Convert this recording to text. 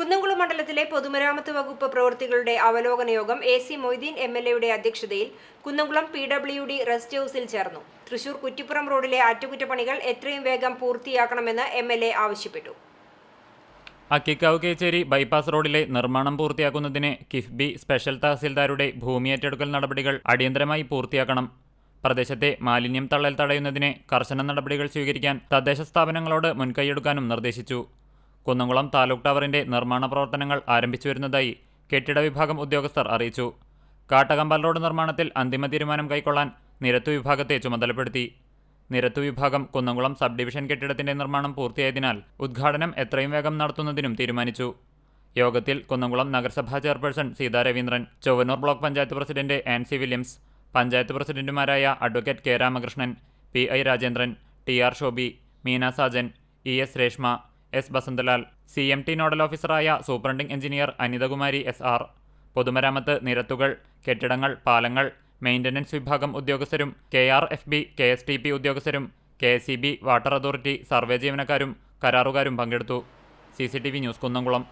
കുന്നംകുളം മണ്ഡലത്തിലെ പൊതുമരാമത്ത് വകുപ്പ് പ്രവൃത്തികളുടെ അവലോകന യോഗം A C Moideen M L എയുടെ അധ്യക്ഷതയിൽ Kunnamkulam P W D rest ഹൌസിൽ ചേർന്നു. തൃശൂർ കുറ്റിപ്പുറം റോഡിലെ അറ്റകുറ്റപ്പണികൾ എത്രയും വേഗം പൂർത്തിയാക്കണമെന്ന് എം എൽ എ ആവശ്യപ്പെട്ടു. അക്കിക്കാവ് കേച്ചേരി ബൈപ്പാസ് റോഡിലെ നിർമ്മാണം പൂർത്തിയാക്കുന്നതിന് കിഫ്ബി സ്പെഷ്യൽ തഹസിൽദാരുടെ ഭൂമി ഏറ്റെടുക്കൽ നടപടികൾ അടിയന്തരമായി പൂർത്തിയാക്കണം. പ്രദേശത്തെ മാലിന്യം തള്ളൽ തടയുന്നതിന് കർശന നടപടികൾ സ്വീകരിക്കാൻ തദ്ദേശ സ്ഥാപനങ്ങളോട് മുൻകൈയെടുക്കാനും നിർദ്ദേശിച്ചു. കുന്നംകുളം താലൂക്ക് ടവറിന്റെ നിർമ്മാണ പ്രവർത്തനങ്ങൾ ആരംഭിച്ചു വരുന്നതായി കെട്ടിട വിഭാഗം ഉദ്യോഗസ്ഥർ അറിയിച്ചു. കാട്ടകമ്പൽ റോഡ് നിർമ്മാണത്തിൽ അന്തിമ തീരുമാനം കൈക്കൊള്ളാൻ നിരത്തു വിഭാഗത്തെ ചുമതലപ്പെടുത്തി. നിരത്തു വിഭാഗം കുന്നംകുളം സബ് ഡിവിഷൻ കെട്ടിടത്തിന്റെ നിർമ്മാണം പൂർത്തിയായതിനാൽ ഉദ്ഘാടനം എത്രയും വേഗം നടത്തുന്നതിനും തീരുമാനിച്ചു. യോഗത്തിൽ കുന്നംകുളം നഗരസഭാ chairperson Seetha Raveendran Chowwannur block panchayat president Ancy Williams panchayat പ്രസിഡന്റുമാരായ advocate K Ramakrishnan P I Rajendran T R Shobi Meena Sajan E S Reshma S Basanthalal C M T nodal ഓഫീസറായ superintending engineer Anithakumari S R പൊതുമരാമത്ത് നിരത്തുകൾ കെട്ടിടങ്ങൾ പാലങ്ങൾ maintenance വിഭാഗം ഉദ്യോഗസ്ഥരും K R F B K S T P ഉദ്യോഗസ്ഥരും K S C B water authority survey ജീവനക്കാരും കരാറുകാരും പങ്കെടുത്തു. C C T V news Kunnamkulam.